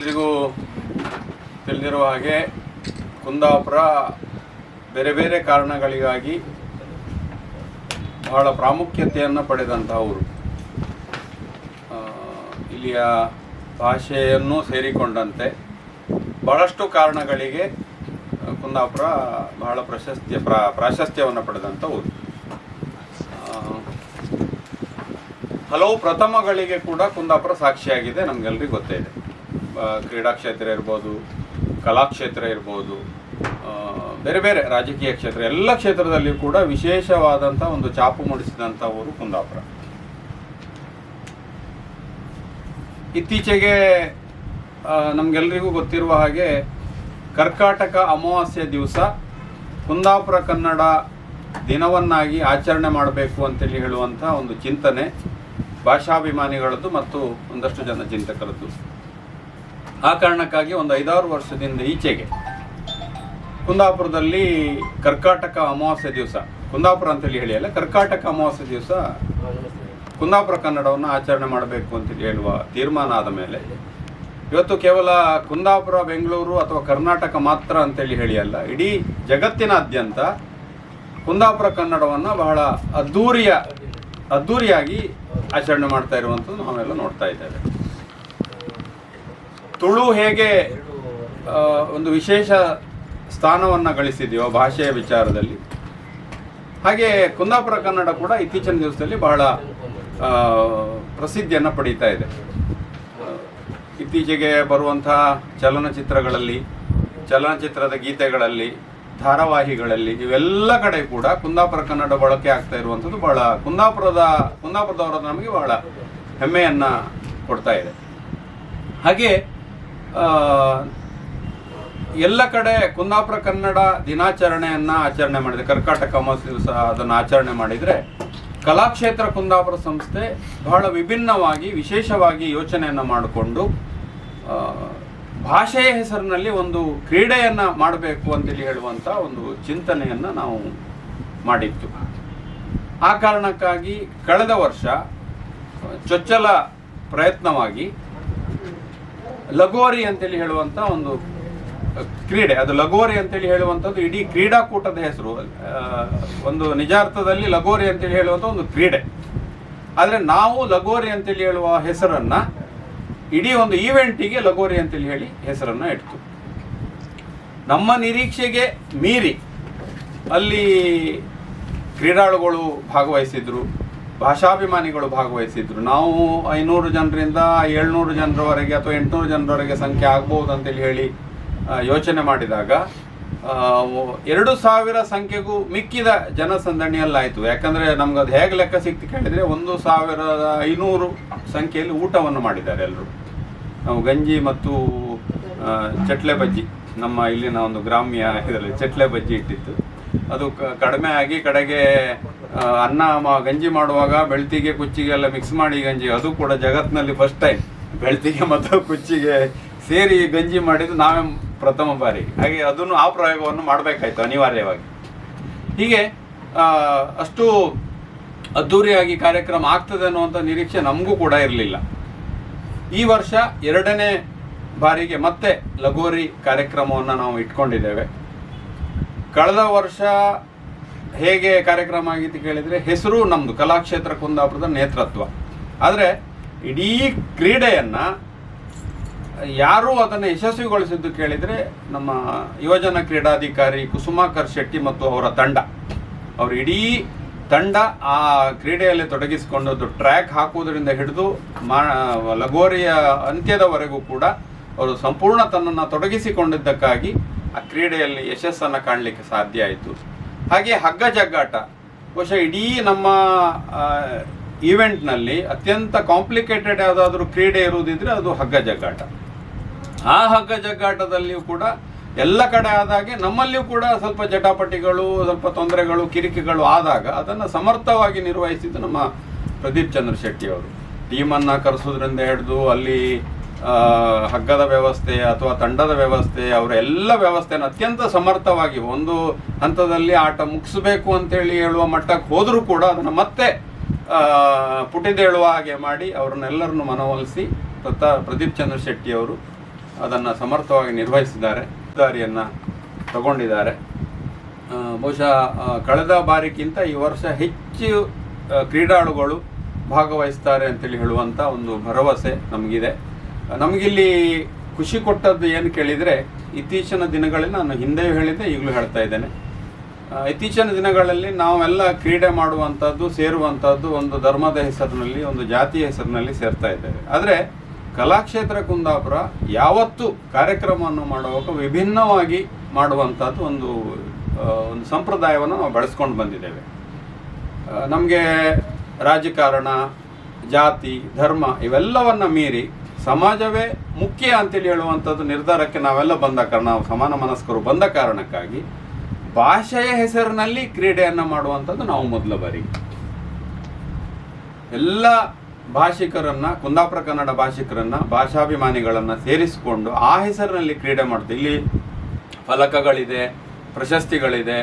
ಎಲ್ರಿಗೂ ತಿಳಿದಿರುವ ಹಾಗೆ ಕುಂದಾಪುರ ಬೇರೆ ಬೇರೆ ಕಾರಣಗಳಿಗಾಗಿ ಬಹಳ ಪ್ರಾಮುಖ್ಯತೆಯನ್ನು ಪಡೆದಂತಹ ಊರು. ಇಲ್ಲಿಯ ಭಾಷೆಯನ್ನು ಸೇರಿಕೊಂಡಂತೆ ಬಹಳಷ್ಟು ಕಾರಣಗಳಿಗೆ ಕುಂದಾಪುರ ಬಹಳ ಪ್ರಶಸ್ತಿಯ, ಪ್ರಾ, ಪ್ರಾಶಸ್ತ್ಯವನ್ನು ಪಡೆದಂಥ ಊರು. ಹಲವು ಪ್ರಥಮಗಳಿಗೆ ಕೂಡ ಕುಂದಾಪುರ ಸಾಕ್ಷಿಯಾಗಿದೆ ನಮಗೆಲ್ಲರಿಗೂ ಗೊತ್ತೇ ಇದೆ. ಕ್ರೀಡಾ ಕ್ಷೇತ್ರ ಇರ್ಬೋದು, ಕಲಾಕ್ಷೇತ್ರ ಇರ್ಬೋದು ಬೇರೆ ಬೇರೆ ರಾಜಕೀಯ ಕ್ಷೇತ್ರ, ಎಲ್ಲ ಕ್ಷೇತ್ರದಲ್ಲಿ ಕೂಡ ವಿಶೇಷವಾದಂಥ ಒಂದು ಚಾಪು ಮೂಡಿಸಿದಂಥ ಊರು ಕುಂದಾಪುರ. ಇತ್ತೀಚೆಗೆ ನಮಗೆಲ್ಲರಿಗೂ ಗೊತ್ತಿರುವ ಹಾಗೆ ಕರ್ಕಾಟಕ ಅಮಾವಾಸ್ಯೆ ದಿವಸ ಕುಂದಾಪುರ ಕನ್ನಡ ದಿನವನ್ನಾಗಿ ಆಚರಣೆ ಮಾಡಬೇಕು ಅಂತೇಳಿ ಹೇಳುವಂಥ ಒಂದು ಚಿಂತನೆ ಭಾಷಾಭಿಮಾನಿಗಳದ್ದು ಮತ್ತು ಒಂದಷ್ಟು ಜನ ಚಿಂತಕರದ್ದು. ಆ ಕಾರಣಕ್ಕಾಗಿ ಒಂದು ಐದಾರು ವರ್ಷದಿಂದ ಈಚೆಗೆ ಕುಂದಾಪುರದಲ್ಲಿ ಕರ್ಕಾಟಕ ಅಮಾವಾಸ್ಯೆ ದಿವಸ, ಕುಂದಾಪುರ ಅಂತೇಳಿ ಹೇಳಿ, ಅಲ್ಲ, ಕರ್ಕಾಟಕ ಅಮಾವಾಸ್ಯ ದಿವಸ ಕುಂದಾಪುರ ಕನ್ನಡವನ್ನು ಆಚರಣೆ ಮಾಡಬೇಕು ಅಂತೇಳಿ ಹೇಳುವ ತೀರ್ಮಾನ ಆದ ಮೇಲೆ, ಇವತ್ತು ಕೇವಲ ಕುಂದಾಪುರ, ಬೆಂಗಳೂರು ಅಥವಾ ಕರ್ನಾಟಕ ಮಾತ್ರ ಅಂತೇಳಿ ಹೇಳಿ ಅಲ್ಲ, ಇಡೀ ಜಗತ್ತಿನಾದ್ಯಂತ ಕುಂದಾಪುರ ಕನ್ನಡವನ್ನು ಬಹಳ ಅದ್ದೂರಿಯ, ಅದ್ದೂರಿಯಾಗಿ ಆಚರಣೆ ಮಾಡ್ತಾ ಇರುವಂಥದ್ದು ನಾವೆಲ್ಲ ನೋಡ್ತಾ ಇದ್ದೇವೆ. ತುಳು ಹೇಗೆ ಒಂದು ವಿಶೇಷ ಸ್ಥಾನವನ್ನು ಗಳಿಸಿದೆಯೋ ಭಾಷೆಯ ವಿಚಾರದಲ್ಲಿ. ಹಾಗೆ ಕುಂದಾಪುರ ಕನ್ನಡ ಕೂಡ ಇತ್ತೀಚಿನ ದಿವಸದಲ್ಲಿ ಬಹಳ ಪ್ರಸಿದ್ಧಿಯನ್ನು ಪಡೀತಾ ಇದೆ. ಇತ್ತೀಚೆಗೆ ಬರುವಂತಹ ಚಲನಚಿತ್ರಗಳಲ್ಲಿ, ಚಲನಚಿತ್ರದ ಗೀತೆಗಳಲ್ಲಿ, ಧಾರಾವಾಹಿಗಳಲ್ಲಿ ಇವೆಲ್ಲ ಕಡೆ ಕೂಡ ಕುಂದಾಪುರ ಕನ್ನಡ ಬಳಕೆ ಆಗ್ತಾ ಇರುವಂಥದ್ದು ಬಹಳ ಕುಂದಾಪುರದ, ಕುಂದಾಪುರದವರ ನಮಗೆ ಬಹಳ ಹೆಮ್ಮೆಯನ್ನು ಕೊಡ್ತಾ ಇದೆ. ಹಾಗೆ ಎಲ್ಲ ಕಡೆ ಕುಂದಾಪುರ ಕನ್ನಡ ದಿನಾಚರಣೆಯನ್ನು ಆಚರಣೆ ಮಾಡಿದೆ. ಕರ್ಕಾಟಕ ಅಮಾವಾಸ್ಯೆ ದಿವಸ ಅದನ್ನು ಆಚರಣೆ ಮಾಡಿದರೆ ಕಲಾಕ್ಷೇತ್ರ ಕುಂದಾಪುರ ಸಂಸ್ಥೆ ಬಹಳ ವಿಭಿನ್ನವಾಗಿ, ವಿಶೇಷವಾಗಿ ಯೋಚನೆಯನ್ನು ಮಾಡಿಕೊಂಡು ಭಾಷೆಯ ಹೆಸರಿನಲ್ಲಿ ಒಂದು ಕ್ರೀಡೆಯನ್ನು ಮಾಡಬೇಕು ಅಂತೇಳಿ ಹೇಳುವಂತ ಒಂದು ಚಿಂತನೆಯನ್ನ ನಾವು ಮಾಡಿತ್ತು ಆ ಕಾರಣಕ್ಕಾಗಿ ಕಳೆದ ವರ್ಷ ಚೊಚ್ಚಲ ಪ್ರಯತ್ನವಾಗಿ ಲಗೋರಿ ಅಂತೇಳಿ ಹೇಳುವಂತ ಒಂದು ಕ್ರೀಡೆ. ಅದು ಲಗೋರಿ ಅಂತೇಳಿ ಹೇಳುವಂಥದ್ದು ಇಡೀ ಕ್ರೀಡಾಕೂಟದ ಹೆಸರು. ಒಂದು ನಿಜಾರ್ಥದಲ್ಲಿ ಲಗೋರಿ ಅಂತೇಳಿ ಹೇಳುವಂಥ ಒಂದು ಕ್ರೀಡೆ. ಆದರೆ ನಾವು ಲಗೋರಿ ಅಂತೇಳಿ ಹೇಳುವ ಹೆಸರನ್ನ, ಇಡೀ ಒಂದು ಈವೆಂಟಿಗೆ ಲಗೋರಿ ಅಂತೇಳಿ ಹೇಳಿ ಹೆಸರನ್ನ ಇಡ್ತು. ನಮ್ಮ ನಿರೀಕ್ಷೆಗೆ ಮೀರಿ ಅಲ್ಲಿ ಕ್ರೀಡಾಳುಗಳು ಭಾಗವಹಿಸಿದ್ರು. ಭಾಷಾಭಿಮಾನಿಗಳು ಭಾಗವಹಿಸಿದ್ರು. ನಾವು ಐನೂರು ಜನರಿಂದ ಏಳ್ನೂರು ಜನರವರೆಗೆ ಅಥವಾ ಎಂಟುನೂರು ಜನರವರೆಗೆ ಸಂಖ್ಯೆ ಆಗ್ಬೋದು ಅಂತೇಳಿ ಹೇಳಿ ಯೋಚನೆ ಮಾಡಿದಾಗ ಎರಡು ಸಾವಿರ ಸಂಖ್ಯೆಗೂ ಮಿಕ್ಕಿದ ಜನಸಂದಣಿಯಲ್ಲಾಯಿತು. ಯಾಕಂದ್ರೆ ನಮ್ಗೆ ಅದು ಹೇಗೆ ಲೆಕ್ಕ ಸಿಕ್ತು ಕೇಳಿದ್ರೆ ಒಂದು ಸಾವಿರದ ಐನೂರು ಸಂಖ್ಯೆಯಲ್ಲಿ ಊಟವನ್ನು ಮಾಡಿದ್ದಾರೆ ಎಲ್ಲರೂ ನಾವು ಗಂಜಿ ಮತ್ತು ಚಟ್ಲೆ ಬಜ್ಜಿ, ನಮ್ಮ ಇಲ್ಲಿನ ಒಂದು ಗ್ರಾಮ್ಯ ಇದರಲ್ಲಿ ಚಟ್ಲೆ ಬಜ್ಜಿ ಇಟ್ಟಿತ್ತು. ಅದು ಕಡಿಮೆ ಆಗಿ ಕಡೆಗೆ ಅನ್ನ ಗಂಜಿ ಮಾಡುವಾಗ ಬೆಳ್ತಿಗೆ, ಕುಚ್ಚಿಗೆ ಎಲ್ಲ ಮಿಕ್ಸ್ ಮಾಡಿ ಗಂಜಿ. ಅದು ಕೂಡ ಜಗತ್ತಿನಲ್ಲಿ ಫಸ್ಟ್ ಟೈಮ್ ಬೆಳ್ತಿಗೆ ಮತ್ತು ಕುಚ್ಚಿಗೆ ಸೇರಿ ಗಂಜಿ ಮಾಡಿದ್ದು ನಾವೇ ಪ್ರಥಮ ಬಾರಿ. ಹಾಗೆ ಅದನ್ನು ಆ ಪ್ರಯೋಗವನ್ನು ಮಾಡಬೇಕಾಯ್ತು ಅನಿವಾರ್ಯವಾಗಿ. ಹೀಗೆ ಅಷ್ಟು ಅದ್ಧೂರಿಯಾಗಿ ಕಾರ್ಯಕ್ರಮ ಆಗ್ತದೆ ಅನ್ನುವಂಥ ನಿರೀಕ್ಷೆ ನಮಗೂ ಕೂಡ ಇರಲಿಲ್ಲ. ಈ ವರ್ಷ ಎರಡನೇ ಬಾರಿಗೆ ಮತ್ತೆ ಲಗೋರಿ ಕಾರ್ಯಕ್ರಮವನ್ನು ನಾವು ಇಟ್ಕೊಂಡಿದ್ದೇವೆ. ಕಳೆದ ವರ್ಷ ಹೇಗೆ ಕಾರ್ಯಕ್ರಮ ಆಗಿತ್ತು ಕೇಳಿದರೆ ಹೆಸರು ನಮ್ಮದು ಕಲಾಕ್ಷೇತ್ರ ಕುಂದಾಪುರದ ನೇತೃತ್ವ. ಆದರೆ ಇಡೀ ಕ್ರೀಡೆಯನ್ನು ಯಾರು ಅದನ್ನು ಯಶಸ್ವಿಗೊಳಿಸಿದ್ದು ಕೇಳಿದರೆ ನಮ್ಮ ಯುವಜನ ಕ್ರೀಡಾಧಿಕಾರಿ ಕುಸುಮಾಕರ್ ಶೆಟ್ಟಿ ಮತ್ತು ಅವರ ತಂಡ. ಅವರು ಇಡೀ ತಂಡ ಆ ಕ್ರೀಡೆಯಲ್ಲಿ ತೊಡಗಿಸಿಕೊಂಡದ್ದು, ಟ್ರ್ಯಾಕ್ ಹಾಕುವುದರಿಂದ ಹಿಡಿದು ಮಾ, ಲಗೋರಿಯ ಅಂತ್ಯದವರೆಗೂ ಕೂಡ ಅವರು ಸಂಪೂರ್ಣ ತನ್ನನ್ನು ತೊಡಗಿಸಿಕೊಂಡಿದ್ದಕ್ಕಾಗಿ ಆ ಕ್ರೀಡೆಯಲ್ಲಿ ಯಶಸ್ಸನ್ನು ಕಾಣಲಿಕ್ಕೆ ಸಾಧ್ಯ ಆಯಿತು. ಹಾಗೆ ಹಗ್ಗ ಜಗ್ಗಾಟ, ಬಹುಶಃ ಇಡೀ ನಮ್ಮ ಈವೆಂಟ್ನಲ್ಲಿ ಅತ್ಯಂತ ಕಾಂಪ್ಲಿಕೇಟೆಡ್ ಯಾವುದಾದ್ರೂ ಕ್ರೀಡೆ ಇರುವುದಿದ್ರೆ ಅದು ಹಗ್ಗ ಜಗ್ಗಾಟ. ಆ ಹಗ್ಗ ಜಗ್ಗಾಟದಲ್ಲಿಯೂ ಕೂಡ ಎಲ್ಲ ಕಡೆ ಆದಾಗೆ ನಮ್ಮಲ್ಲಿಯೂ ಕೂಡ ಸ್ವಲ್ಪ ಜಟಾಪಟಿಗಳು, ಸ್ವಲ್ಪ ತೊಂದರೆಗಳು, ಕಿರಿಕಿಗಳು ಆದಾಗ ಅದನ್ನು ಸಮರ್ಥವಾಗಿ ನಿರ್ವಹಿಸಿದ್ದು ನಮ್ಮ ಪ್ರದೀಪ್ ಚಂದ್ರ ಶೆಟ್ಟಿ ಅವರು. ಟೀಮನ್ನು ಕರೆಸೋದ್ರಿಂದ ಹಿಡಿದು ಅಲ್ಲಿ ಹಗ್ಗದ ವ್ಯವಸ್ಥೆ ಅಥವಾ ತಂಡದ ವ್ಯವಸ್ಥೆ ಅವರ ಎಲ್ಲ ವ್ಯವಸ್ಥೆನ ಅತ್ಯಂತ ಸಮರ್ಥವಾಗಿ ಒಂದು ಹಂತದಲ್ಲಿ ಆಟ ಮುಗಿಸ್ಬೇಕು ಅಂತೇಳಿ ಹೇಳುವ ಮಟ್ಟಕ್ಕೆ ಹೋದರೂ ಕೂಡ ಅದನ್ನು ಮತ್ತೆ ಪುಟಿದೇಳುವ ಹಾಗೆ ಮಾಡಿ ಅವ್ರನ್ನೆಲ್ಲರನ್ನು ಮನವೊಲಿಸಿ ತತ್ತ ಪ್ರದೀಪ್ ಚಂದ್ರ ಶೆಟ್ಟಿ ಅವರು ಅದನ್ನು ಸಮರ್ಥವಾಗಿ ನಿರ್ವಹಿಸಿದ್ದಾರೆ, ಜವಾಬ್ದಾರಿಯನ್ನು ತಗೊಂಡಿದ್ದಾರೆ. ಬಹುಶಃ ಕಳೆದ ಬಾರಿಗಿಂತ ಈ ವರ್ಷ ಹೆಚ್ಚು ಕ್ರೀಡಾಳುಗಳು ಭಾಗವಹಿಸ್ತಾರೆ ಅಂತೇಳಿ ಹೇಳುವಂಥ ಒಂದು ಭರವಸೆ ನಮಗಿದೆ. ನಮಗಿಲ್ಲಿ ಖುಷಿ ಕೊಟ್ಟದ್ದು ಏನು ಕೇಳಿದರೆ, ಇತ್ತೀಚಿನ ದಿನಗಳಲ್ಲಿ ನಾನು ಹಿಂದೆಯೂ ಹೇಳಿದ್ದೆ, ಈಗಲೂ ಹೇಳ್ತಾ ಇದ್ದೇನೆ. ಇತ್ತೀಚಿನ ದಿನಗಳಲ್ಲಿ ನಾವೆಲ್ಲ ಕ್ರೀಡೆ ಮಾಡುವಂಥದ್ದು, ಸೇರುವಂಥದ್ದು ಒಂದು ಧರ್ಮದ ಹೆಸರಿನಲ್ಲಿ, ಒಂದು ಜಾತಿಯ ಹೆಸರಿನಲ್ಲಿ ಸೇರ್ತಾ ಇದ್ದೇವೆ. ಆದರೆ ಕಲಾಕ್ಷೇತ್ರ ಕುಂದಾಪುರ ಯಾವತ್ತೂ ಕಾರ್ಯಕ್ರಮವನ್ನು ಮಾಡುವಾಗ ವಿಭಿನ್ನವಾಗಿ ಮಾಡುವಂಥದ್ದು ಒಂದು ಒಂದು ಸಂಪ್ರದಾಯವನ್ನು ನಾವು ಬಳಸ್ಕೊಂಡು ಬಂದಿದ್ದೇವೆ. ನಮಗೆ ರಾಜಕಾರಣ, ಜಾತಿ, ಧರ್ಮ ಇವೆಲ್ಲವನ್ನು ಮೀರಿ ಸಮಾಜವೇ ಮುಖ್ಯ ಅಂತೇಳಿ ಹೇಳುವಂಥದ್ದು ನಿರ್ಧಾರಕ್ಕೆ ನಾವೆಲ್ಲ ಬಂದ ಕಾರಣ, ನಾವು ಸಮಾನ ಮನಸ್ಕರು ಬಂದ ಕಾರಣಕ್ಕಾಗಿ ಭಾಷೆಯ ಹೆಸರಿನಲ್ಲಿ ಕ್ರೀಡೆಯನ್ನು ಮಾಡುವಂಥದ್ದು ನಾವು ಮೊದಲ ಬಾರಿ. ಎಲ್ಲ ಭಾಷಿಕರನ್ನ, ಕುಂದಾಪುರ ಕನ್ನಡ ಭಾಷಿಕರನ್ನ, ಭಾಷಾಭಿಮಾನಿಗಳನ್ನ ಸೇರಿಸಿಕೊಂಡು ಆ ಹೆಸರಿನಲ್ಲಿ ಕ್ರೀಡೆ ಮಾಡ್ತೀವಿ. ಇಲ್ಲಿ ಫಲಕಗಳಿದೆ, ಪ್ರಶಸ್ತಿಗಳಿದೆ,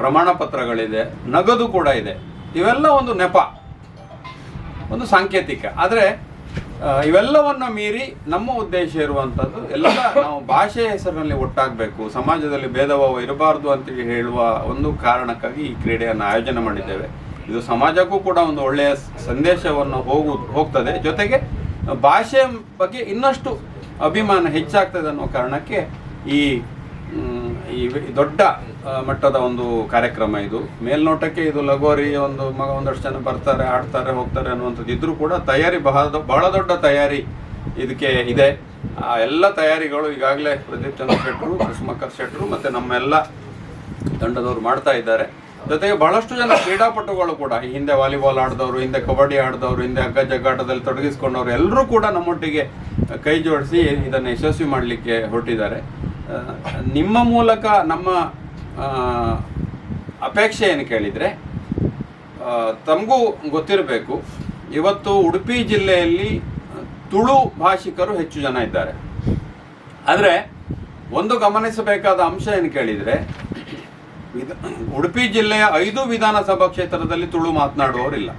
ಪ್ರಮಾಣ ಪತ್ರಗಳಿದೆ, ನಗದು ಕೂಡ ಇದೆ. ಇವೆಲ್ಲ ಒಂದು ನೆಪ, ಒಂದು ಸಾಂಕೇತಿಕ. ಆದರೆ ಇವೆಲ್ಲವನ್ನ ಮೀರಿ ನಮ್ಮ ಉದ್ದೇಶ ಇರುವಂಥದ್ದು ಎಲ್ಲ ನಾವು ಭಾಷೆಯ ಹೆಸರಿನಲ್ಲಿ ಒಟ್ಟಾಗಬೇಕು, ಸಮಾಜದಲ್ಲಿ ಭೇದಭಾವ ಇರಬಾರ್ದು ಅಂತೇಳಿ ಹೇಳುವ ಒಂದು ಕಾರಣಕ್ಕಾಗಿ ಈ ಕ್ರೀಡೆಯನ್ನು ಆಯೋಜನೆ ಮಾಡಿದ್ದೇವೆ. ಇದು ಸಮಾಜಕ್ಕೂ ಕೂಡ ಒಂದು ಒಳ್ಳೆಯ ಸಂದೇಶವನ್ನು ಹೋಗು, ಹೋಗ್ತದೆ. ಜೊತೆಗೆ ಭಾಷೆ ಬಗ್ಗೆ ಇನ್ನಷ್ಟು ಅಭಿಮಾನ ಹೆಚ್ಚಾಗ್ತದೆ ಅನ್ನೋ ಕಾರಣಕ್ಕೆ ಈ ಈ ದೊಡ್ಡ ಮಟ್ಟದ ಒಂದು ಕಾರ್ಯಕ್ರಮ ಇದು. ಮೇಲ್ನೋಟಕ್ಕೆ ಇದು ಲಗೋರಿ ಒಂದು ಮಗ ಒಂದಷ್ಟು ಜನ ಬರ್ತಾರೆ, ಆಡ್ತಾರೆ, ಹೋಗ್ತಾರೆ ಅನ್ನುವಂಥದ್ದು ಇದ್ರೂ ಕೂಡ ತಯಾರಿ ಬಹಳ ಬಹಳ ದೊಡ್ಡ ತಯಾರಿ ಇದಕ್ಕೆ ಇದೆ. ಆ, ಎಲ್ಲ ತಯಾರಿಗಳು ಈಗಾಗಲೇ ಪ್ರದೀಪ್ ಚಂದ್ರ ಶೆಟ್ಟರು ಕೃಷ್ಣಕರ್ ಶೆಟ್ಟರು ಮತ್ತೆ ನಮ್ಮೆಲ್ಲ ತಂಡದವರು ಮಾಡ್ತಾ ಇದ್ದಾರೆ. ಜೊತೆಗೆ ಬಹಳಷ್ಟು ಜನ ಕ್ರೀಡಾಪಟುಗಳು ಕೂಡ, ಈ ಹಿಂದೆ ವಾಲಿಬಾಲ್ ಆಡಿದವರು, ಹಿಂದೆ ಕಬಡ್ಡಿ ಆಡಿದವರು, ಹಿಂದೆ ಹಗ್ಗ ಜಗ್ಗಾಟದಲ್ಲಿ ತೊಡಗಿಸ್ಕೊಂಡವರು ಎಲ್ಲರೂ ಕೂಡ ನಮ್ಮೊಟ್ಟಿಗೆ ಕೈ ಜೋಡಿಸಿ ಇದನ್ನು ಯಶಸ್ವಿ ಮಾಡಲಿಕ್ಕೆ ಹೊರಟಿದ್ದಾರೆ. ನಿಮ್ಮ ಮೂಲಕ ನಮ್ಮ ಅಪೇಕ್ಷೆ ಏನು ಕೇಳಿದರೆ ತಮಗೂ ಗೊತ್ತಿರಬೇಕು, ಇವತ್ತು ಉಡುಪಿ ಜಿಲ್ಲೆಯಲ್ಲಿ ತುಳು ಭಾಷಿಕರು ಹೆಚ್ಚು ಜನ ಇದ್ದಾರೆ. ಆದರೆ, ಒಂದು ಗಮನಿಸಬೇಕಾದ ಅಂಶ ಏನು ಕೇಳಿದರೆ ಉಡುಪಿ ಜಿಲ್ಲೆಯ ಐದು ವಿಧಾನಸಭಾ ಕ್ಷೇತ್ರದಲ್ಲಿ ತುಳು ಮಾತನಾಡುವವರಿಲ್ಲ.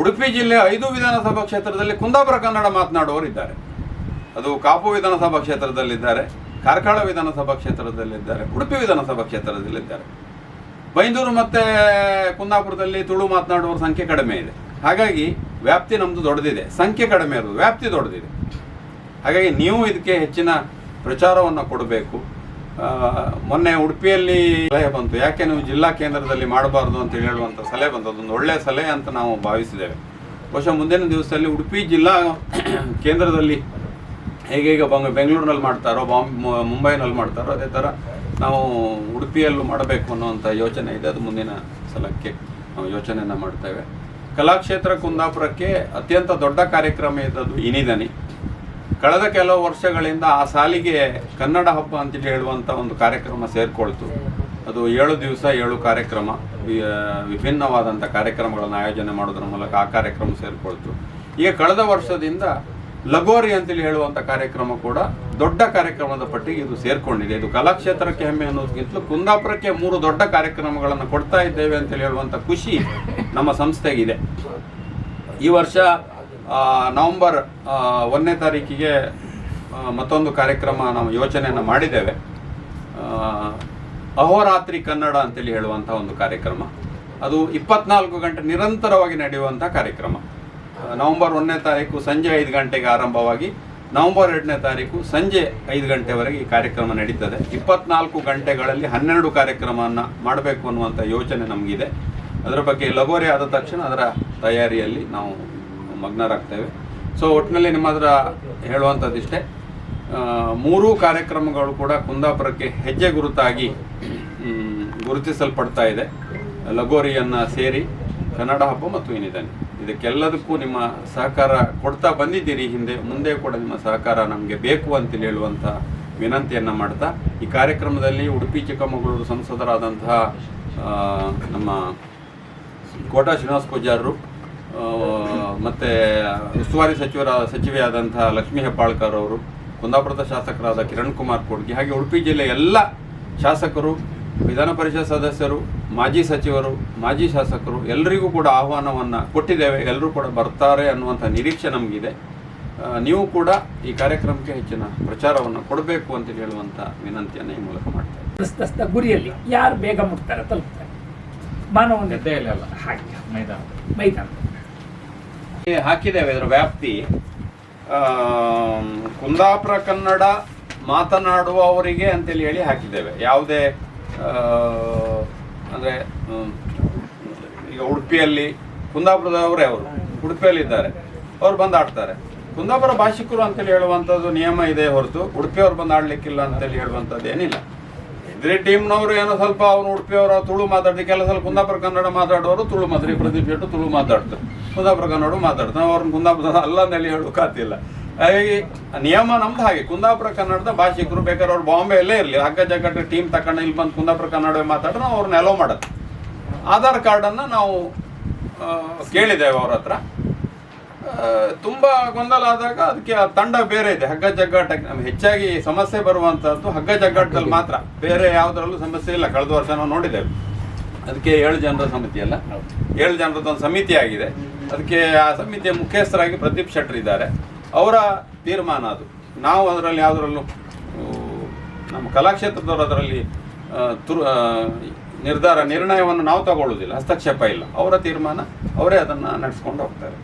ಉಡುಪಿ ಜಿಲ್ಲೆಯ ಐದು ವಿಧಾನಸಭಾ ಕ್ಷೇತ್ರದಲ್ಲಿ ಕುಂದಾಪುರ, ಕನ್ನಡ ಮಾತನಾಡುವವರು ಇದ್ದಾರೆ ಅದು ಕಾಪು ವಿಧಾನಸಭಾ ಕ್ಷೇತ್ರದಲ್ಲಿದ್ದಾರೆ, ಕಾರ್ಕಳ ವಿಧಾನಸಭಾ ಕ್ಷೇತ್ರದಲ್ಲಿದ್ದಾರೆ, ಉಡುಪಿ ವಿಧಾನಸಭಾ ಕ್ಷೇತ್ರದಲ್ಲಿದ್ದಾರೆ. ಬೈಂದೂರು ಮತ್ತೆ ಕುಂದಾಪುರದಲ್ಲಿ ತುಳು ಮಾತನಾಡುವವರ ಸಂಖ್ಯೆ ಕಡಿಮೆ ಇದೆ. ಹಾಗಾಗಿ ವ್ಯಾಪ್ತಿ ನಮ್ಮದು ದೊಡ್ಡದಿದೆ. ಸಂಖ್ಯೆ ಕಡಿಮೆ ಇರೋದು, ವ್ಯಾಪ್ತಿ ದೊಡ್ಡದಿದೆ. ಹಾಗಾಗಿ ನೀವು ಇದಕ್ಕೆ ಹೆಚ್ಚಿನ ಪ್ರಚಾರವನ್ನು ಕೊಡಬೇಕು. ಮೊನ್ನೆ ಉಡುಪಿಯಲ್ಲಿ ಸಲಹೆ ಬಂತು. ಯಾಕೆ ನೀವು ಜಿಲ್ಲಾ ಕೇಂದ್ರದಲ್ಲಿ ಮಾಡಬಾರ್ದು ಅಂತ ಹೇಳುವಂಥ ಸಲಹೆ ಬಂತು. ಅದೊಂದು ಒಳ್ಳೆಯ ಸಲಹೆ ಅಂತ ನಾವು ಭಾವಿಸಿದ್ದೇವೆ. ಬಹುಶಃ ಮುಂದಿನ ದಿವಸದಲ್ಲಿ ಉಡುಪಿ ಜಿಲ್ಲಾ ಕೇಂದ್ರದಲ್ಲಿ ಹೇಗೆ ಈಗ ಬಂಗ ಬೆಂಗಳೂರಿನಲ್ಲಿ ಮಾಡ್ತಾರೋ, ಬಾಂಬ್ ಮುಂಬೈನಲ್ಲಿ ಮಾಡ್ತಾರೋ, ಅದೇ ಥರ ನಾವು ಉಡುಪಿಯಲ್ಲೂ ಮಾಡಬೇಕು ಅನ್ನೋವಂಥ ಯೋಚನೆ ಇದೆ. ಅದು ಮುಂದಿನ ಸಲಕ್ಕೆ ನಾವು ಯೋಚನೆಯನ್ನು ಮಾಡ್ತೇವೆ. ಕಲಾಕ್ಷೇತ್ರ ಕುಂದಾಪುರಕ್ಕೆ ಅತ್ಯಂತ ದೊಡ್ಡ ಕಾರ್ಯಕ್ರಮ ಇದ್ದದ್ದು ಇನಿದನಿ. ಕಳೆದ ಕೆಲವು ವರ್ಷಗಳಿಂದ ಆ ಸಾಲಿಗೆ ಕನ್ನಡ ಹಬ್ಬ ಅಂತೇಳಿ ಹೇಳುವಂಥ ಒಂದು ಕಾರ್ಯಕ್ರಮ ಸೇರಿಕೊಳ್ತು. ಅದು ಏಳು ದಿವಸ, ಏಳು ಕಾರ್ಯಕ್ರಮ. ವಿಭಿನ್ನವಾದಂಥ ಕಾರ್ಯಕ್ರಮಗಳನ್ನು ಆಯೋಜನೆ ಮಾಡೋದ್ರ ಮೂಲಕ ಆ ಕಾರ್ಯಕ್ರಮ ಸೇರಿಕೊಳ್ತು. ಈಗ ಕಳೆದ ವರ್ಷದಿಂದ ಲಗೋರಿ ಅಂತೇಳಿ ಹೇಳುವಂಥ ಕಾರ್ಯಕ್ರಮ ಕೂಡ ದೊಡ್ಡ ಕಾರ್ಯಕ್ರಮದ ಪಟ್ಟಿಗೆ ಇದು ಸೇರ್ಕೊಂಡಿದೆ. ಇದು ಕಲಾಕ್ಷೇತ್ರಕ್ಕೆ ಹೆಮ್ಮೆ ಅನ್ನೋದಕ್ಕಿಂತಲೂ ಕುಂದಾಪುರಕ್ಕೆ ಮೂರು ದೊಡ್ಡ ಕಾರ್ಯಕ್ರಮಗಳನ್ನು ಕೊಡ್ತಾ ಇದ್ದೇವೆ ಅಂತೇಳಿ ಹೇಳುವಂಥ ಖುಷಿ ನಮ್ಮ ಸಂಸ್ಥೆಗಿದೆ. ಈ ವರ್ಷ ನವಂಬರ್ ಒಂದನೇ ತಾರೀಕಿಗೆ ಮತ್ತೊಂದು ಕಾರ್ಯಕ್ರಮ ನಾವು ಯೋಚನೆಯನ್ನು ಮಾಡಿದ್ದೇವೆ. ಅಹೋರಾತ್ರಿ ಕನ್ನಡ ಅಂತೇಳಿ ಹೇಳುವಂಥ ಒಂದು ಕಾರ್ಯಕ್ರಮ. ಅದು ಇಪ್ಪತ್ನಾಲ್ಕು ಗಂಟೆ ನಿರಂತರವಾಗಿ ನಡೆಯುವಂಥ ಕಾರ್ಯಕ್ರಮ. ನವೆಂಬರ್ ಒಂದನೇ ತಾರೀಕು ಸಂಜೆ ಐದು ಗಂಟೆಗೆ ಆರಂಭವಾಗಿ ನವೆಂಬರ್ ಎರಡನೇ ತಾರೀಕು ಸಂಜೆ ಐದು ಗಂಟೆವರೆಗೆ ಈ ಕಾರ್ಯಕ್ರಮ ನಡೀತದೆ. ಇಪ್ಪತ್ನಾಲ್ಕು ಗಂಟೆಗಳಲ್ಲಿ ಹನ್ನೆರಡು ಕಾರ್ಯಕ್ರಮವನ್ನು ಮಾಡಬೇಕು ಅನ್ನುವಂಥ ಯೋಚನೆ ನಮಗಿದೆ. ಅದರ ಬಗ್ಗೆ ಲಗೋರಿ ಆದ ತಕ್ಷಣ ಅದರ ತಯಾರಿಯಲ್ಲಿ ನಾವು ಮಗ್ನರಾಗ್ತೇವೆ. ಸೊ ಒಟ್ಟಿನಲ್ಲಿ ನಿಮ್ಮ ಹತ್ರ ಹೇಳುವಂಥದ್ದಿಷ್ಟೇ ಮೂರೂ ಕಾರ್ಯಕ್ರಮಗಳು ಕೂಡ ಕುಂದಾಪುರಕ್ಕೆ ಹೆಜ್ಜೆ ಗುರುತಾಗಿ ಗುರುತಿಸಲ್ಪಡ್ತಾ ಇದೆ. ಲಗೋರಿಯನ್ನು ಸೇರಿ ಕನ್ನಡ ಹಬ್ಬ ಮತ್ತು ಏನಿದ್ದಾನೆ ಇದಕ್ಕೆಲ್ಲದಕ್ಕೂ ನಿಮ್ಮ ಸಹಕಾರ ಕೊಡ್ತಾ ಬಂದಿದ್ದೀರಿ. ಹಿಂದೆ, ಮುಂದೆ ಕೂಡ ನಿಮ್ಮ ಸಹಕಾರ ನಮಗೆ ಬೇಕು ಅಂತೇಳಿ ಹೇಳುವಂಥ ವಿನಂತಿಯನ್ನು ಮಾಡ್ತಾ, ಈ ಕಾರ್ಯಕ್ರಮದಲ್ಲಿ ಉಡುಪಿ, ಚಿಕ್ಕಮಗಳೂರು ಸಂಸದರಾದಂತಹ ನಮ್ಮ ಕೋಟಾ ಶ್ರೀನಿವಾಸ ಪೂಜಾರರು ಮತ್ತು ಉಸ್ತುವಾರಿ ಸಚಿವರ, ಸಚಿವೆಯಾದಂತಹ ಲಕ್ಷ್ಮೀ ಹೆಬ್ಬಾಳ್ಕರ್ ಅವರು, ಕುಂದಾಪುರದ ಶಾಸಕರಾದ ಕಿರಣ್ ಕುಮಾರ್ ಕೊಡ್ಗಿ, ಹಾಗೆ ಉಡುಪಿ ಜಿಲ್ಲೆಯ ಎಲ್ಲ ಶಾಸಕರು ವಿಧಾನ ಪರಿಷತ್ ಸದಸ್ಯರು ಮಾಜಿ ಸಚಿವರು ಮಾಜಿ ಶಾಸಕರು ಎಲ್ಲರಿಗೂ ಕೂಡ ಆಹ್ವಾನವನ್ನು ಕೊಟ್ಟಿದ್ದೇವೆ. ಎಲ್ಲರೂ ಕೂಡ ಬರ್ತಾರೆ ಅನ್ನುವಂಥ ನಿರೀಕ್ಷೆ ನಮಗಿದೆ. ನೀವು ಕೂಡ ಈ ಕಾರ್ಯಕ್ರಮಕ್ಕೆ ಹೆಚ್ಚಿನ ಪ್ರಚಾರವನ್ನು ಕೊಡಬೇಕು ಅಂತ ಹೇಳುವಂಥ ವಿನಂತಿಯನ್ನು ಈ ಮೂಲಕ ಮಾಡ್ತಾರೆ. ಗುರಿಯಲ್ಲಿ ಯಾರು ಬೇಗ ಮುಟ್ತಾರೆ ತಲುಪ್ತಾರೆ? ಮಾನವ ಗದ್ದೆಯಲ್ಲಿ ಅಲ್ಲ. ಹಾಗೆ. ಮೈದಾನ. ಮೈದಾನ. ಈ ಹಾಕಿದ್ದೇವೆ ಇದರ ವ್ಯಾಪ್ತಿ. ಕುಂದಾಪುರ ಕನ್ನಡ ಮಾತನಾಡುವವರಿಗೆ ಅಂತೇಳಿ ಹೇಳಿ ಹಾಕಿದ್ದೇವೆ. ಯಾವುದೇ ಅಂದ್ರೆ ಈಗ ಉಡುಪಿಯಲ್ಲಿ ಕುಂದಾಪುರದವರೇ ಅವರು ಉಡುಪಿಯಲ್ಲಿ ಇದ್ದಾರೆ ಅವ್ರು ಬಂದು ಆಡ್ತಾರೆ. ಕುಂದಾಪುರ ಭಾಷಿಕರು ಅಂತೇಳಿ ಹೇಳುವಂಥದ್ದು ನಿಯಮ ಇದೆ ಹೊರತು, ಉಡುಪಿಯವ್ರು ಬಂದು ಆಡಲಿಕ್ಕಿಲ್ಲ ಅಂತೇಳಿ ಹೇಳುವಂಥದ್ದು ಏನಿಲ್ಲ. ಇದ್ರೆ ಟೀಮ್ನವರು ಏನೋ ಸ್ವಲ್ಪ ಅವ್ರು ಉಡುಪಿಯವರ ತುಳು ಮಾತಾಡ್ತಿ, ಕೆಲಸ ಕುಂದಾಪುರ ಕನ್ನಡ ಮಾತಾಡೋರು ತುಳು ಮಾತಾಡಿ ಪ್ರದೀಪ್ ಶೆಟ್ಟು ತುಳು ಮಾತಾಡ್ತಾರೆ. ಕುಂದಾಪುರ ಕನ್ನಡ ಮಾತಾಡ್ತಾರೆ. ಅವ್ರನ್ನ ಕುಂದಾಪುರ ಅಲ್ಲ ಅಂತೇಳಿ ಹೇಳೋಕ್ಕಾಗ್ತಿಲ್ಲ ಹಾಗಾಗಿ ನಿಯಮ ನಮ್ದು ಹಾಗೆ. ಕುಂದಾಪುರ ಕನ್ನಡದ ಭಾಷಿಕರು ಬೇಕಾದ್ರೆ ಅವ್ರು ಬಾಂಬೆಯಲ್ಲೇ ಇರಲಿ. ಹಗ್ಗ ಜಗ್ಗಟ್ಟ ಟೀಮ್ ತಕೊಂಡು ಇಲ್ಲಿ ಬಂದು ಕುಂದಾಪುರ ಕನ್ನಡವೇ ಮಾತಾಡಿದ್ರೆ ನಾವು ಅವ್ರನ್ನ ಎಲೋ ಮಾಡೋದು ಆಧಾರ್ ಕಾರ್ಡನ್ನು ನಾವು ಕೇಳಿದ್ದೇವೆ ಅವ್ರ ಹತ್ರ. ತುಂಬ ಗೊಂದಲ ಆದಾಗ ಅದಕ್ಕೆ ಆ ತಂಡ ಬೇರೆ ಇದೆ. ಹಗ್ಗ ಜಗ್ಗಾಟಕ್ಕೆ ನಮ್ಗೆ ಹೆಚ್ಚಾಗಿ ಸಮಸ್ಯೆ ಬರುವಂಥದ್ದು ಹಗ್ಗ ಜಗ್ಗಾಟದಲ್ಲಿ ಮಾತ್ರ. ಬೇರೆ ಯಾವುದರಲ್ಲೂ ಸಮಸ್ಯೆ ಇಲ್ಲ. ಕಳೆದ ವರ್ಷ ನಾವು ನೋಡಿದ್ದೇವೆ. ಅದಕ್ಕೆ ಏಳು ಜನರ ಸಮಿತಿ ಅಲ್ಲ. ಏಳು ಜನರದ್ದು ಒಂದು ಸಮಿತಿ ಆಗಿದೆ ಅದಕ್ಕೆ ಆ ಸಮಿತಿಯ ಮುಖ್ಯಸ್ಥರಾಗಿ ಪ್ರದೀಪ್ ಶೆಟ್ಟರ್ ಇದ್ದಾರೆ. ಅವರ ತೀರ್ಮಾನ ಅದು. ನಾವು ಅದರಲ್ಲಿ ಯಾವುದರಲ್ಲೂ ನಮ್ಮ ಕಲಾಕ್ಷೇತ್ರದವರು ಅದರಲ್ಲಿ ತುರು ನಿರ್ಧಾರ, ನಿರ್ಣಯವನ್ನು ನಾವು ತಗೊಳ್ಳೋದಿಲ್ಲ ಹಸ್ತಕ್ಷೇಪ ಇಲ್ಲ. ಅವರ ತೀರ್ಮಾನ, ಅವರೇ ಅದನ್ನು ನಡೆಸ್ಕೊಂಡು ಹೋಗ್ತಾರೆ.